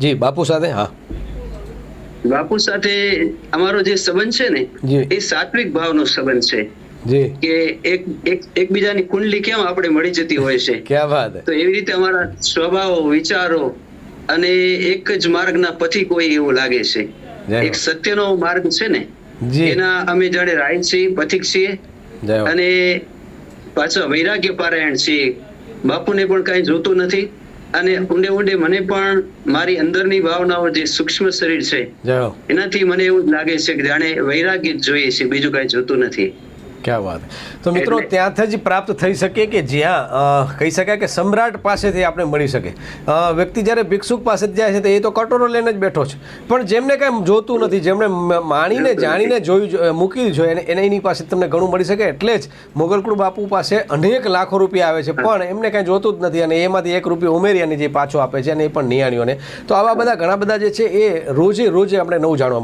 જી બાપુ સાથે? હા. બાપુ સાથે અમારો જે સંબંધ છે ને એ સાત્વિક ભાવનો સંબંધ છે. જી. કે એક એક એકબીજાની કુંડલી કેમ આપણે મળી જતી હોય છે? ક્યાં વાત તો એવી રીતે અમારા સ્વભાવો વિચારો અને એક જ માર્ગના પથિક હોય એવું લાગે છે. એક સત્યનો માર્ગ છે ને એના અમે જાણે રાય છીએ પથિક છીએ. અને પાછા વૈરાગ્ય પારાયણ છીએ. બાપુને પણ કઈ જોતું નથી. અને ઊંડે ઊંડે મને પણ મારી અંદરની ભાવનાઓ જે સૂક્ષ્મ શરીર છે એનાથી મને એવું જ લાગે છે કે જાણે વૈરાગ્ય જોઈએ છે બીજું કાંઈ જોતું નથી. ક્યાં વાત. તો મિત્રો ત્યાંથી જ પ્રાપ્ત થઈ શકે કે જ્યાં કહી શકાય કે સમ્રાટ પાસેથી આપણે મળી શકે. વ્યક્તિ જ્યારે ભિક્ષુક પાસે જાય છે તો એ તો કટોરો લઈને જ બેઠો છે. પણ જેમને કાંઈ જોતું નથી જેમણે માણીને જાણીને જોયું મૂકી જોઈએ એને એને પાસે તમને ઘણું મળી શકે એટલે જ મોગલકુળ બાપુ પાસે અનેક લાખો રૂપિયા આવે છે. પણ એમને કાંઈ જોતું જ નથી અને એમાંથી એક રૂપિયો ઉમેરી અને જે પાછો આપે છે અને એ પણ નિયાણીઓને. તો આવા બધા ઘણા બધા જે છે એ રોજે રોજે આપણે નવું જાણવા